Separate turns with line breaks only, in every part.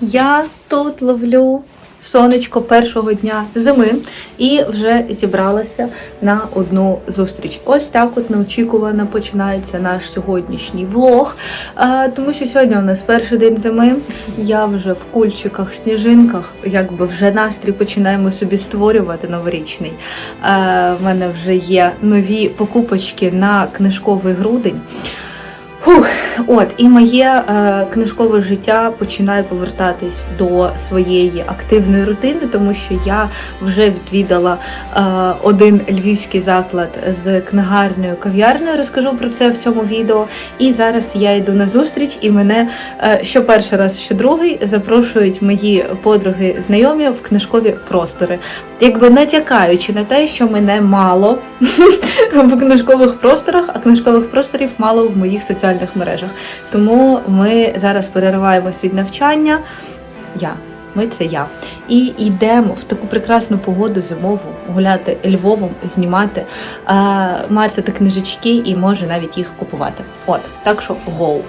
Я тут ловлю сонечко першого дня зими і вже зібралася на одну зустріч. Ось так от неочікувано починається наш сьогоднішній влог. Тому що сьогодні у нас перший день зими. Я вже в кульчиках, сніжинках, якби вже настрій починаємо собі створювати новорічний. В мене вже є нові покупочки на книжковий грудень. Фух, от і моє е, книжкове життя починає повертатись до своєї активної рутини, тому що я вже відвідала е, один львівський заклад з книгарнею кав'ярнею. Розкажу про це в цьому відео. І зараз я йду на зустріч, і мене е, що перший раз, що другий запрошують мої подруги знайомі в книжкові простори, якби натякаючи на те, що мене мало в книжкових просторах, а книжкових просторів мало в моїх соціальних мережах. Тому ми зараз перериваємось від навчання. Я. Ми це я. І йдемо в таку прекрасну погоду зимову гуляти Львовом, знімати, е, мацати книжечки і може навіть їх купувати. От, так що гоу.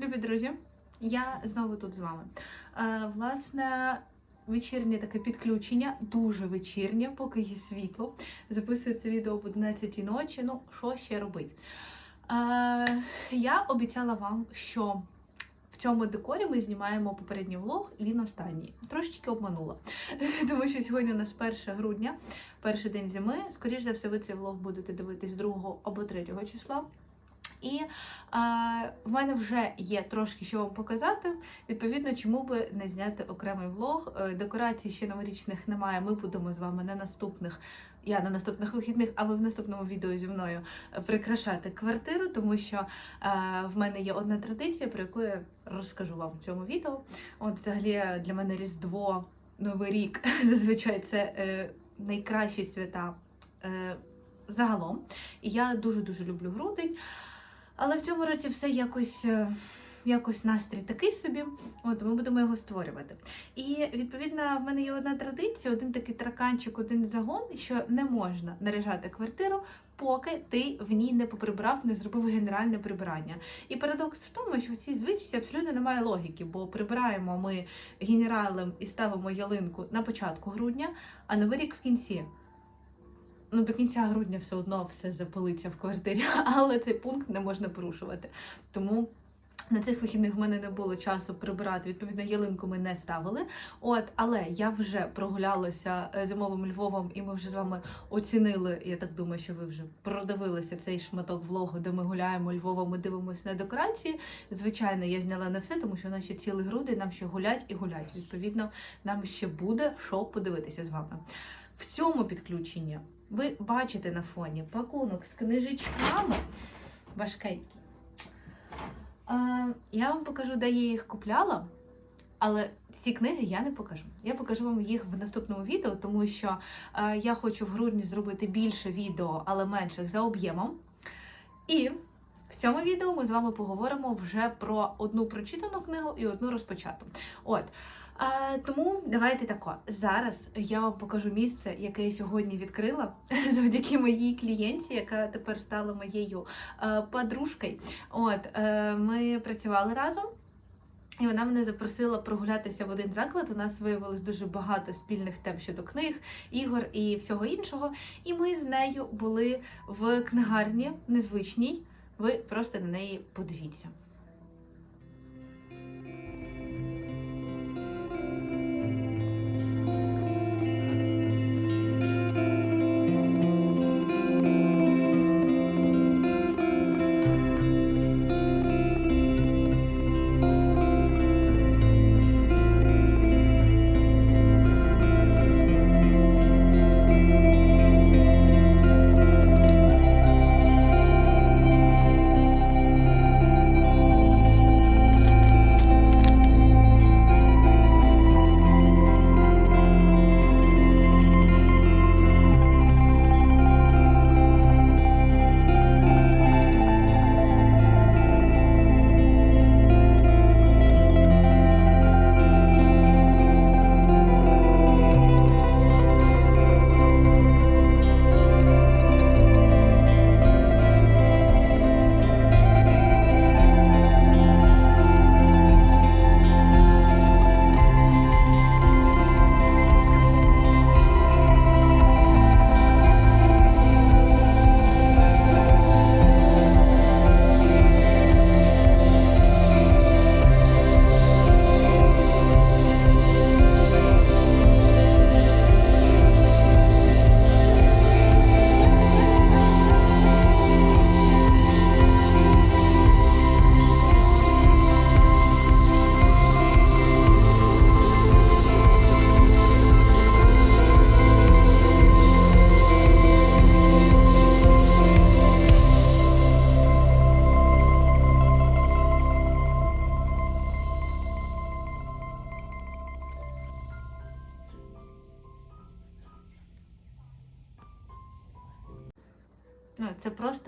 Любі друзі, я знову тут з вами. Е, власне, вечірнє таке підключення, дуже вечірнє, поки є світло. Записую це відео об 11 ночі. Ну, що ще робити? Е, я обіцяла вам, що в цьому декорі ми знімаємо попередній влог, він останній. Трошечки обманула. Тому що сьогодні у нас 1 грудня, перший день зими. Скоріше за все, ви цей влог будете дивитись 2 або 3 числа. І е, в мене вже є трошки що вам показати. Відповідно, чому би не зняти окремий влог. Е, декорацій ще новорічних немає. Ми будемо з вами на наступних. Я на наступних вихідних, а ви в наступному відео зі мною е, прикрашати квартиру, тому що е, в мене є одна традиція, про яку я розкажу вам в цьому відео. От, взагалі, для мене Різдво, Новий рік зазвичай це е, найкращі свята е, загалом. І я дуже дуже люблю грудень. Але в цьому році все якось. е, Якось настрій такий собі, от ми будемо його створювати. І відповідно в мене є одна традиція, один такий тараканчик, один загон, що не можна наряжати квартиру, поки ти в ній не поприбрав, не зробив генеральне прибирання. І парадокс в тому, що в цій звичці абсолютно немає логіки, бо прибираємо ми генералем і ставимо ялинку на початку грудня, а новий рік в кінці. Ну, до кінця грудня все одно все запалиться в квартирі, але цей пункт не можна порушувати. Тому На цих вихідних в мене не було часу прибирати, відповідно, ялинку ми не ставили. От, але я вже прогулялася е, зимовим Львовом, і ми вже з вами оцінили. Я так думаю, що ви вже продивилися цей шматок влогу, де ми гуляємо Львовом, ми дивимося на декорації. Звичайно, я зняла не все, тому що ще цілий грудень, нам ще гулять і гулять. Відповідно, нам ще буде що подивитися з вами. В цьому підключенні ви бачите на фоні пакунок з книжечками важкенький. Я вам покажу, де я їх купляла, але ці книги я не покажу. Я покажу вам їх в наступному відео, тому що е, я хочу в грудні зробити більше відео, але менших за об'ємом. І в цьому відео ми з вами поговоримо вже про одну прочитану книгу і одну розпочату. От. А, тому давайте тако. Зараз я вам покажу місце, яке я сьогодні відкрила завдяки моїй клієнті, яка тепер стала моєю е, подружкою. От е, ми працювали разом. І вона мене запросила прогулятися в один заклад. У нас виявилось дуже багато спільних тем щодо книг, ігор і всього іншого. І ми з нею були в книгарні незвичній. Ви просто на неї подивіться.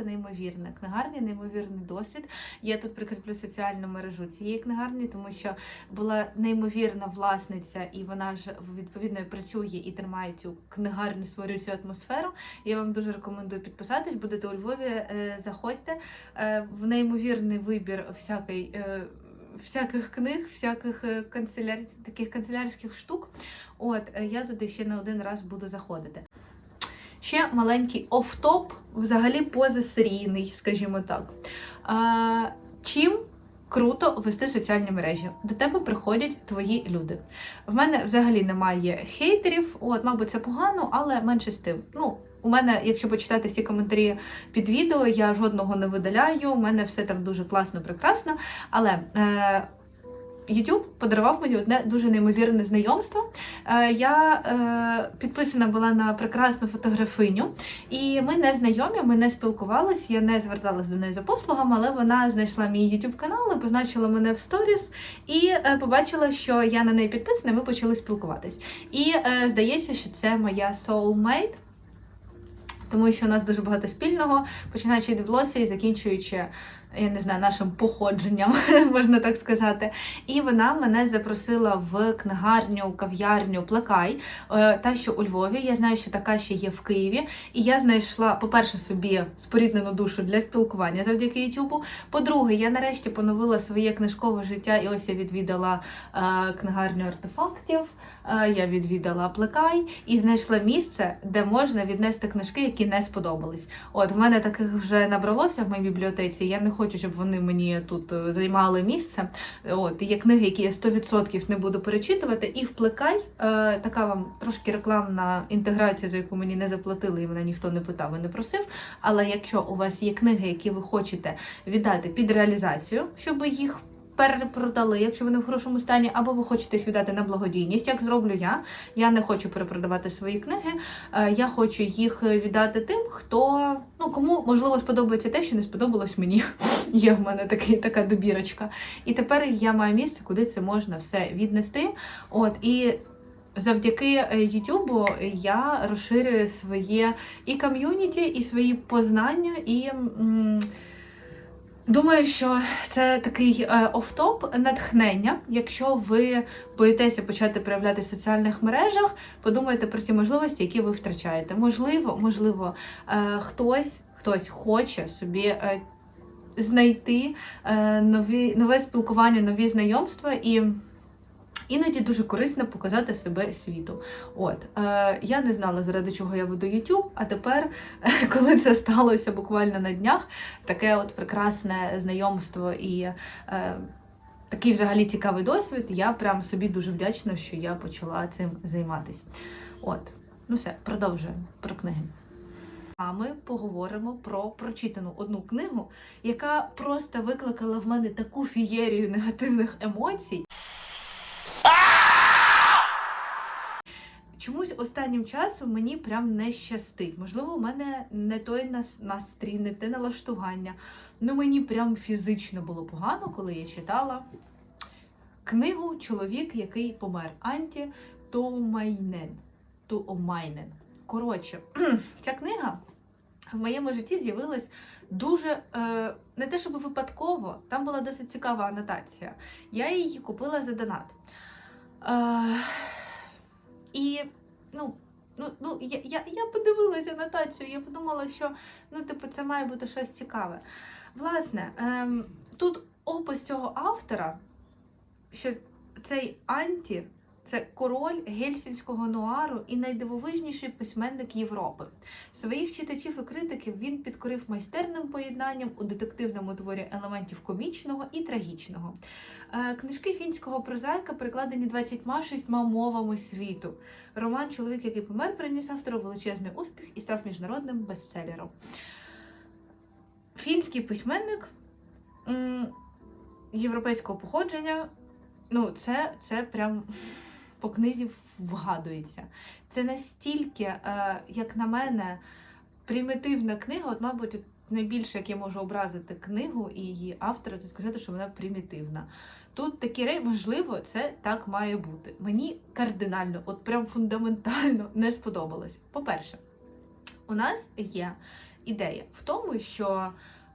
Просто неймовірне. Книгарня, неймовірний досвід. Я тут прикріплю соціальну мережу цієї книгарні, тому що була неймовірна власниця, і вона ж відповідно працює і тримає цю книгарню, створює цю атмосферу. Я вам дуже рекомендую підписатись. Будете у Львові, е, заходьте Е, в неймовірний вибір всякий. е, Всяких книг, всяких канцеляр... таких канцелярських штук. От я туди ще не один раз буду заходити. Ще маленький офтоп, взагалі позасерійний, скажімо так. А, чим круто вести соціальні мережі? До тебе приходять твої люди. В мене взагалі немає хейтерів, от, мабуть, це погано, але менше з тим. Ну, у мене, якщо почитати всі коментарі під відео, я жодного не видаляю, у мене все там дуже класно, прекрасно. Але е, YouTube подарував мені одне дуже неймовірне знайомство. Е, Я е, підписана була на прекрасну фотографиню, і ми не знайомі, ми не спілкувалися, я не зверталась до неї за послугами, але вона знайшла мій YouTube канал, позначила мене в сторіс і е, побачила, що я на неї підписана, ми почали спілкуватись. І здається, що це моя soulmate, тому що у нас дуже багато спільного, починаючи від волосся і закінчуючи. Я не знаю, нашим походженням, можна так сказати. І вона мене запросила в книгарню, кав'ярню Плекай, е, та що у Львові. Я знаю, що така ще є в Києві. І я знайшла, по-перше, собі споріднену душу для спілкування завдяки Ютубу. По-друге, я нарешті поновила своє книжкове життя, і ось я відвідала е, книгарню артефактів. Е, Я відвідала Плекай і знайшла місце, де можна віднести книжки, які не сподобались. От в мене таких вже набралося в моїй бібліотеці. Я не хочу щоб вони мені тут е, займали місце. От є книги, які я 100% не буду перечитувати. І вплекай е, така вам трошки рекламна інтеграція, за яку мені не заплатили, і мене ніхто не питав і не просив. Але якщо у вас є книги, які ви хочете віддати під реалізацію, щоб їх перепродали, якщо вони в хорошому стані, або ви хочете їх віддати на благодійність, як зроблю я. Я не хочу перепродавати свої книги. е, Я хочу їх віддати тим, хто ну кому можливо сподобається те, що не сподобалось мені. Є в мене такий, така добірочка. І тепер я маю місце, куди це можна все віднести. От і. Завдяки е, Ютубу я розширюю своє і ком'юніті, і свої познання, і м, думаю, що це такий е, офтоп натхнення. Якщо ви боїтеся почати проявляти в соціальних мережах, подумайте про ті можливості, які ви втрачаєте. Можливо, можливо, е, хтось, хтось хоче собі. е, Знайти нові, нове спілкування, нові знайомства і Іноді дуже корисно показати себе світу. От е, я не знала, заради чого я веду YouTube, а тепер, коли це сталося буквально на днях, таке от прекрасне знайомство і е, такий взагалі цікавий досвід, я прям собі дуже вдячна, що я почала цим займатися. От, ну все, продовжуємо про книги. А ми поговоримо про прочитану одну книгу, яка просто викликала в мене таку фієрію негативних емоцій. Чомусь останнім часом мені прям не щастить. Можливо, у мене не той нас- настрій, не те налаштування. Ну мені прям фізично було погано, коли я читала книгу Чоловік, який помер. Анті Томайнен. Туомайнен. Коротше, ця книга в моєму житті з'явилась дуже е, не те, щоб випадково, там була досить цікава анотація. Я її купила за донат. Е, і ну, ну, ну, я, я, я подивилася анотацію, я подумала, що ну, типу, це має бути щось цікаве. Власне, ем, тут опис цього автора, що цей анті це король гельсінського нуару і найдивовижніший письменник Європи. Своїх читачів і критиків він підкорив майстерним поєднанням у детективному творі елементів комічного і трагічного. Е, Книжки фінського прозаїка перекладені 26 мовами світу. Роман Чоловік, який помер, приніс автору величезний успіх і став міжнародним бестселером. Фінський письменник європейського походження. Ну, це, це прям по книзі вгадується. Це настільки, е, як на мене, примітивна книга, от, мабуть, найбільше, як я можу образити книгу і її автора, це сказати, що вона примітивна. Тут такі речі, можливо, це так має бути. Мені кардинально, от прям фундаментально не сподобалось. По-перше, у нас є ідея в тому, що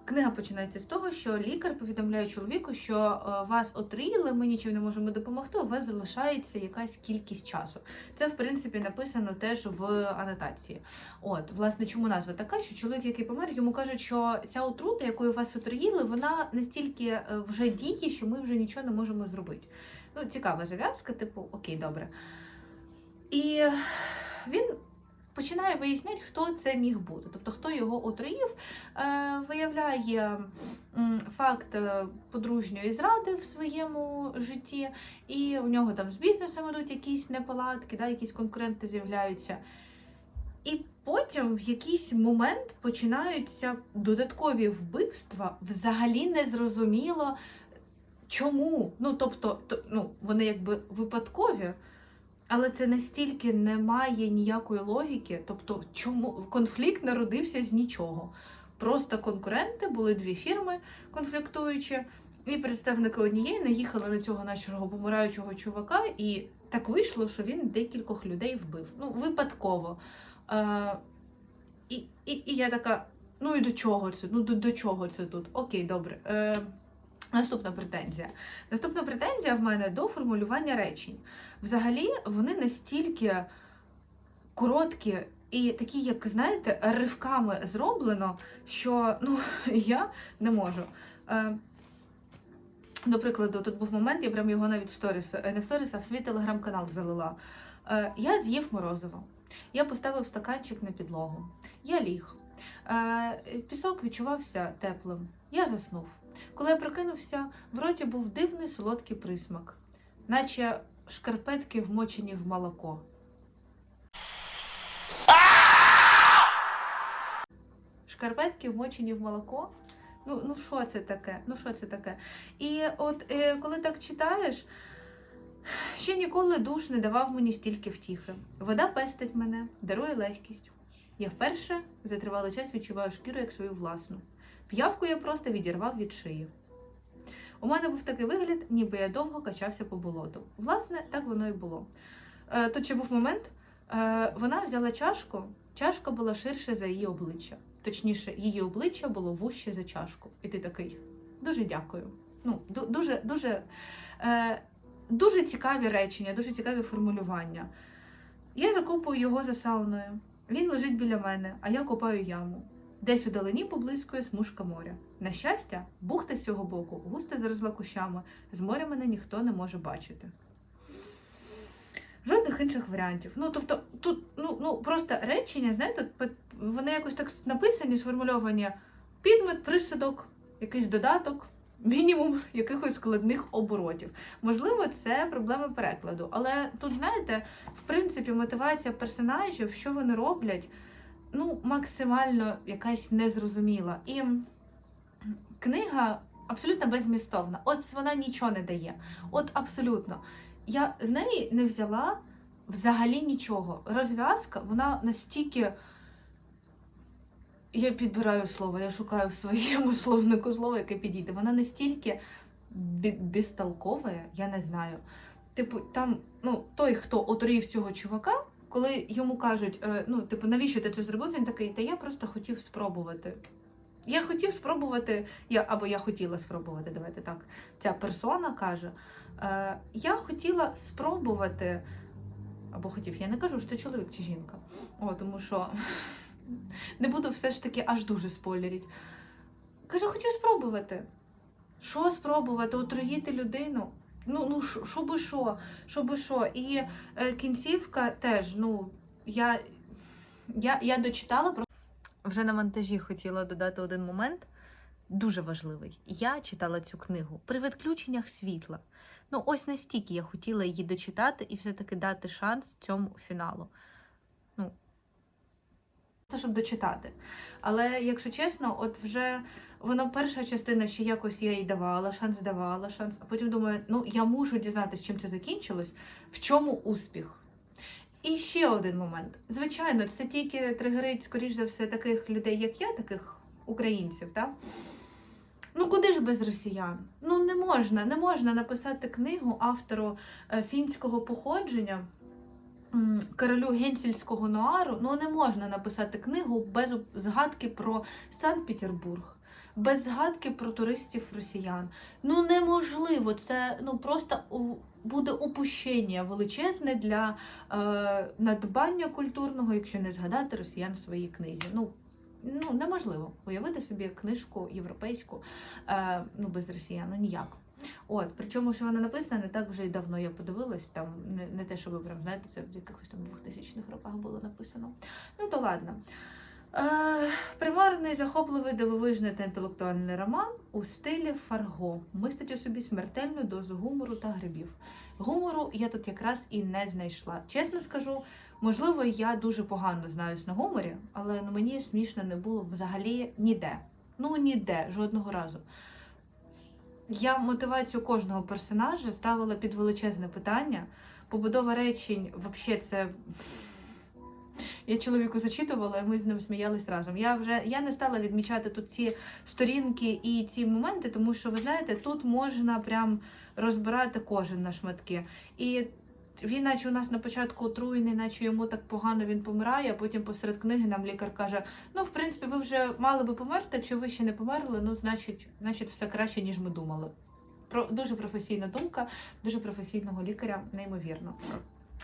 книга починається з того, що лікар повідомляє чоловіку, що е, вас отруїли, ми нічим не можемо допомогти, у вас залишається якась кількість часу. Це, в принципі, написано теж в анотації. От, власне, чому назва така, що чоловік, який помер, йому кажуть, що ця отрута, якою вас отруїли, вона настільки е, вже діє, що ми вже нічого не можемо зробити. Ну, цікава зав'язка, типу, окей, добре. І він починає виясняти, хто це міг бути, тобто хто його отруїв, е, виявляє факт е, подружньої зради в своєму житті, і у нього там з бізнесом ідуть якісь неполадки, да, якісь конкуренти з'являються. І потім в якийсь момент починаються додаткові вбивства, взагалі не зрозуміло чому. Ну, тобто, то, ну, вони якби випадкові, але це настільки не має ніякої логіки. Тобто, чому конфлікт народився з нічого. Просто конкуренти були дві фірми конфліктуючі, і представники однієї наїхали на цього нашого помираючого чувака, і так вийшло, що він декількох людей вбив. Ну, випадково. Е, і, і, і я така: ну і до чого це? Ну до, до чого це тут? Окей, добре. Е, Наступна претензія. Наступна претензія в мене до формулювання речень. Взагалі, вони настільки короткі і такі, як знаєте, ривками зроблено, що ну, я не можу. Е, до прикладу, тут був момент, я прям його навіть в сторіс, е, не в сторіс, а в свій телеграм-канал залила. Е, я з'їв морозиво. Я поставив стаканчик на підлогу. Я ліг. Пісок відчувався теплим. Я заснув. Коли я прокинувся, в роті був дивний солодкий присмак, наче шкарпетки вмочені в молоко. Шкарпетки вмочені в молоко. Ну, ну що це таке? Ну що це таке? І от е, коли так читаєш, ще ніколи душ не давав мені стільки втіхи. Вода пестить мене, дарує легкість. Я вперше за тривалий час відчуваю шкіру як свою власну. П'явку я просто відірвав від шиї. У мене був такий вигляд, ніби я довго качався по болоту. Власне, так воно і було. Е, тут ще був момент, е, вона взяла чашку, чашка була ширше за її обличчя. Точніше, її обличчя було вужче за чашку. І ти такий, дуже дякую. Ну, дуже, дуже, е, дуже цікаві речення, дуже цікаві формулювання. Я закопую його за сауною. Він лежить біля мене, а я копаю яму. Десь у далині поблискує смужка моря. На щастя, бухта з цього боку густо заросла кущами. З моря мене ніхто не може бачити. Жодних інших варіантів. Ну, тобто, тут ну, ну, просто речення, знаєте, вони якось так написані, сформульовані. Підмет, присудок, якийсь додаток, мінімум якихось складних оборотів. Можливо, це проблеми перекладу. Але тут, знаєте, в принципі, мотивація персонажів, що вони роблять, ну, максимально якась незрозуміла. І книга абсолютно безмістовна. От вона нічого не дає. От абсолютно. Я з неї не взяла взагалі нічого. Розв'язка, вона настільки. Я підбираю слово, я шукаю в своєму словнику слово, яке підійде. Вона настільки безтолкова, я не знаю. Типу, там, ну, той, хто отруїв цього чувака, коли йому кажуть, е, ну, типу, навіщо ти це зробив, він такий, та я просто хотів спробувати. Я хотів спробувати, я, або я хотіла спробувати, давайте так. Ця персона каже, е, я хотіла спробувати, або хотів, я не кажу, що це чоловік чи жінка. О, тому що не буду все ж таки аж дуже спойлерить. Каже, хотів спробувати. Що спробувати? Отруїти людину? Ну, ну що- би що, що би що. І е, кінцівка теж, ну, я, я, я дочитала просто. Вже на монтажі хотіла додати один момент, дуже важливий. Я читала цю книгу при відключеннях світла. Ну, ось настільки я хотіла її дочитати і все-таки дати шанс цьому фіналу. Це щоб дочитати. Але, якщо чесно, от вже воно перша частина ще якось я їй давала, шанс давала, шанс. А потім думаю, ну я мушу дізнатися, чим це закінчилось, в чому успіх. І ще один момент. Звичайно, це тільки тригерить, скоріш за все, таких людей, як я, таких українців. Так? Ну куди ж без росіян? Ну не можна, не можна написати книгу автору е, фінського походження. Королю генсільського нуару, ну не можна написати книгу без згадки про Санкт-Петербург, без згадки про туристів росіян. Ну неможливо, це ну просто буде упущення величезне для е, надбання культурного, якщо не згадати росіян в своїй книзі. Ну, ну неможливо уявити собі книжку європейську е, ну, без росіян, ну ніяк. От, причому, що вона написана не так вже й давно. Я подивилась, там не, не те, що ви прям знаєте, це в якихось там 2000-х роках було написано. Ну то ладно. Е, примарний, захопливий, дивовижний та інтелектуальний роман у стилі Фарго мистить у собі смертельну дозу гумору та грибів. Гумору я тут якраз і не знайшла. Чесно скажу, можливо, я дуже погано знаюсь на гуморі, але ну, мені смішно не було взагалі ніде. Ну ніде, жодного разу. Я мотивацію кожного персонажа ставила під величезне питання. Побудова речень, взагалі, це. Я чоловіку зачитувала, і ми з ним сміялись разом. Я вже я не стала відмічати тут ці сторінки і ці моменти, тому що ви знаєте, тут можна прям розбирати кожен на шматки. І він, наче у нас на початку отруєний, наче йому так погано він помирає, а потім посеред книги нам лікар каже: ну, в принципі, ви вже мали би померти, якщо ви ще не померли, ну, значить, значить, все краще, ніж ми думали. Про дуже професійна думка, дуже професійного лікаря, неймовірно.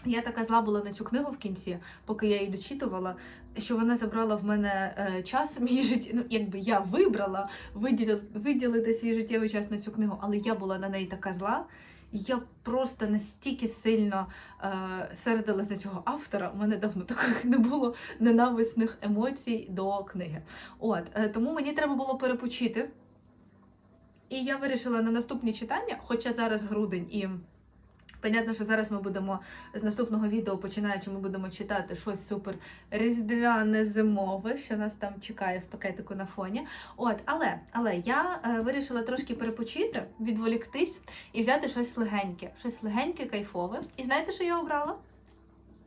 Я така зла була на цю книгу в кінці, поки я її дочитувала, що вона забрала в мене е, час мій життя. Ну, якби я вибрала виділити, виділити свій життєвий час на цю книгу, але я була на неї така зла. Я просто настільки сильно е, сердилась на цього автора. У мене давно таких не було ненависних емоцій до книги. От е, тому мені треба було перепочити. І я вирішила на наступні читання, хоча зараз грудень і. Понятно, що зараз ми будемо з наступного відео, починаючи, ми будемо читати щось супер різдвяне зимове, що нас там чекає в пакетику на фоні. От, але, але я е, вирішила трошки перепочити, відволіктись і взяти щось легеньке, щось легеньке, кайфове. І знаєте, що я обрала?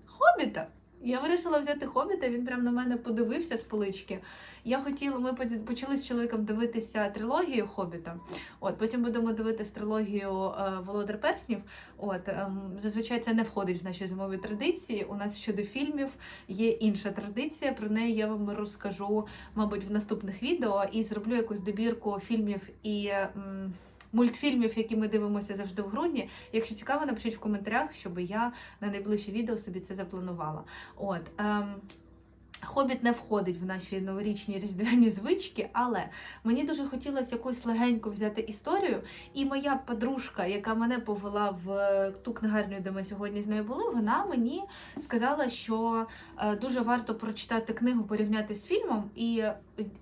Хобіта. Я вирішила взяти хобіта, він прям на мене подивився з полички. Я хотіла, ми почали з чоловіком дивитися трилогію Хобіта. От потім будемо дивитися трилогію е, Володар Перснів. От ем, зазвичай це не входить в наші зимові традиції. У нас щодо фільмів є інша традиція. Про неї я вам розкажу, мабуть, в наступних відео і зроблю якусь добірку фільмів і. Мультфільмів, які ми дивимося завжди в грудні. Якщо цікаво, напишіть в коментарях, щоб я на найближче відео собі це запланувала. От ем, Хобіт не входить в наші новорічні різдвяні звички, але мені дуже хотілося якусь легеньку взяти історію. І моя подружка, яка мене повела в е, ту книгарню, де ми сьогодні з нею були, вона мені сказала, що е, дуже варто прочитати книгу, порівняти з фільмом, і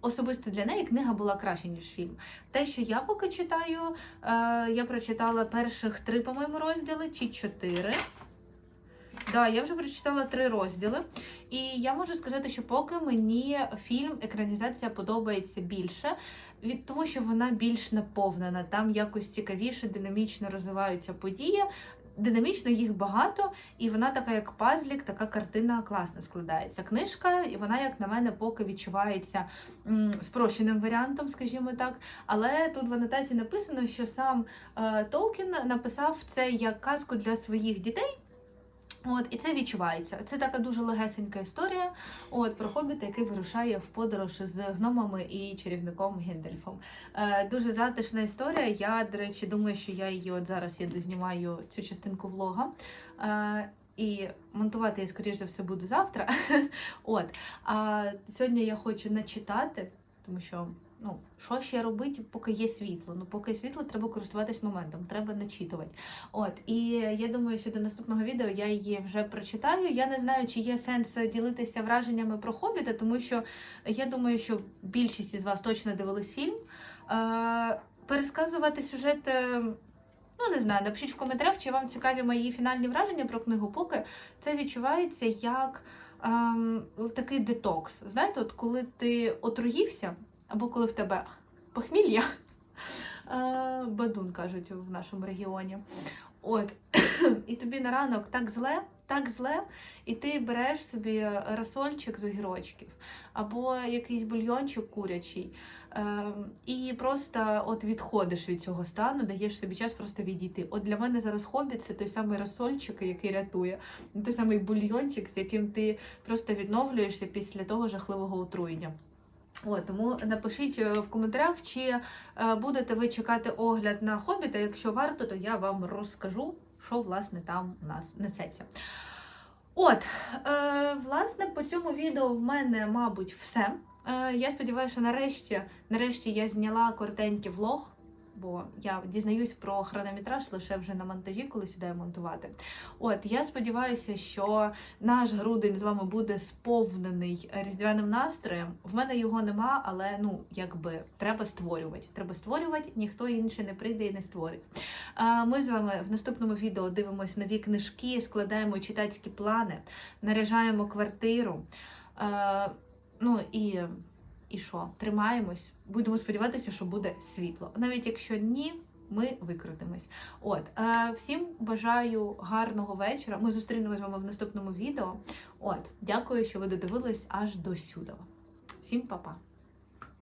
особисто для неї книга була краще, ніж фільм. Те, що я поки читаю, е, я прочитала перших три, по-моєму, розділи чи чотири. Да, я вже прочитала три розділи, і я можу сказати, що поки мені фільм, екранізація подобається більше, від тому, що вона більш наповнена, там якось цікавіше, динамічно розвиваються події. Динамічно їх багато, і вона така, як пазлік, така картина класно складається. Книжка, і вона, як на мене, поки відчувається м, спрощеним варіантом, скажімо так. Але тут в анотації написано, що сам е, Толкін написав це як казку для своїх дітей. От, і це відчувається. Це така дуже легесенька історія. От про хобіта, який вирушає в подорож з гномами і чарівником Гендельфом. Е, дуже затишна історія. Я, до речі, думаю, що я її от зараз я дознімаю цю частинку влога. Е, і монтувати я, скоріш за все, буду завтра. От. А сьогодні я хочу начитати, тому що. Ну, що ще робити, поки є світло? Ну, поки є світло, треба користуватись моментом, треба начитувати. От, і я думаю, що до наступного відео я її вже прочитаю. Я не знаю, чи є сенс ділитися враженнями про хобіта, тому що я думаю, що більшість із вас точно дивились фільм. Е, пересказувати сюжет. е, Ну, не знаю, напишіть в коментарях, чи вам цікаві мої фінальні враження про книгу, поки це відчувається як ем, такий детокс. Знаєте, от коли ти отруївся, або коли в тебе похмілля, е, бадун кажуть в нашому регіоні. От, і тобі на ранок так зле, так зле, і ти береш собі расольчик з огірочків, або якийсь бульйончик курячий, е, і просто от відходиш від цього стану, даєш собі час просто відійти. От для мене зараз хобіт це той самий расольчик, який рятує, той самий бульйончик, з яким ти просто відновлюєшся після того жахливого отруєння. От, тому напишіть е, в коментарях, чи е, будете ви чекати огляд на хобіта. Якщо варто, то я вам розкажу, що власне там у нас несеться. От, е, власне, по цьому відео в мене, мабуть, все. Е, я сподіваюся, що нарешті, нарешті я зняла коротенький влог. Бо я дізнаюсь про хронометраж лише вже на монтажі, коли сідаю монтувати. От я сподіваюся, що наш грудень з вами буде сповнений різдвяним настроєм. В мене його нема, але ну якби треба створювати. Треба створювати, ніхто інший не прийде і не створить. Ми з вами в наступному відео дивимося нові книжки, складаємо читацькі плани, наряжаємо квартиру. Ну і. І що? Тримаємось, будемо сподіватися, що буде світло. Навіть якщо ні, ми викрутимось. От е, всім бажаю гарного вечора. Ми зустрінемось з вами в наступному відео. От, дякую, що ви додивились аж до сюди. Всім па-па!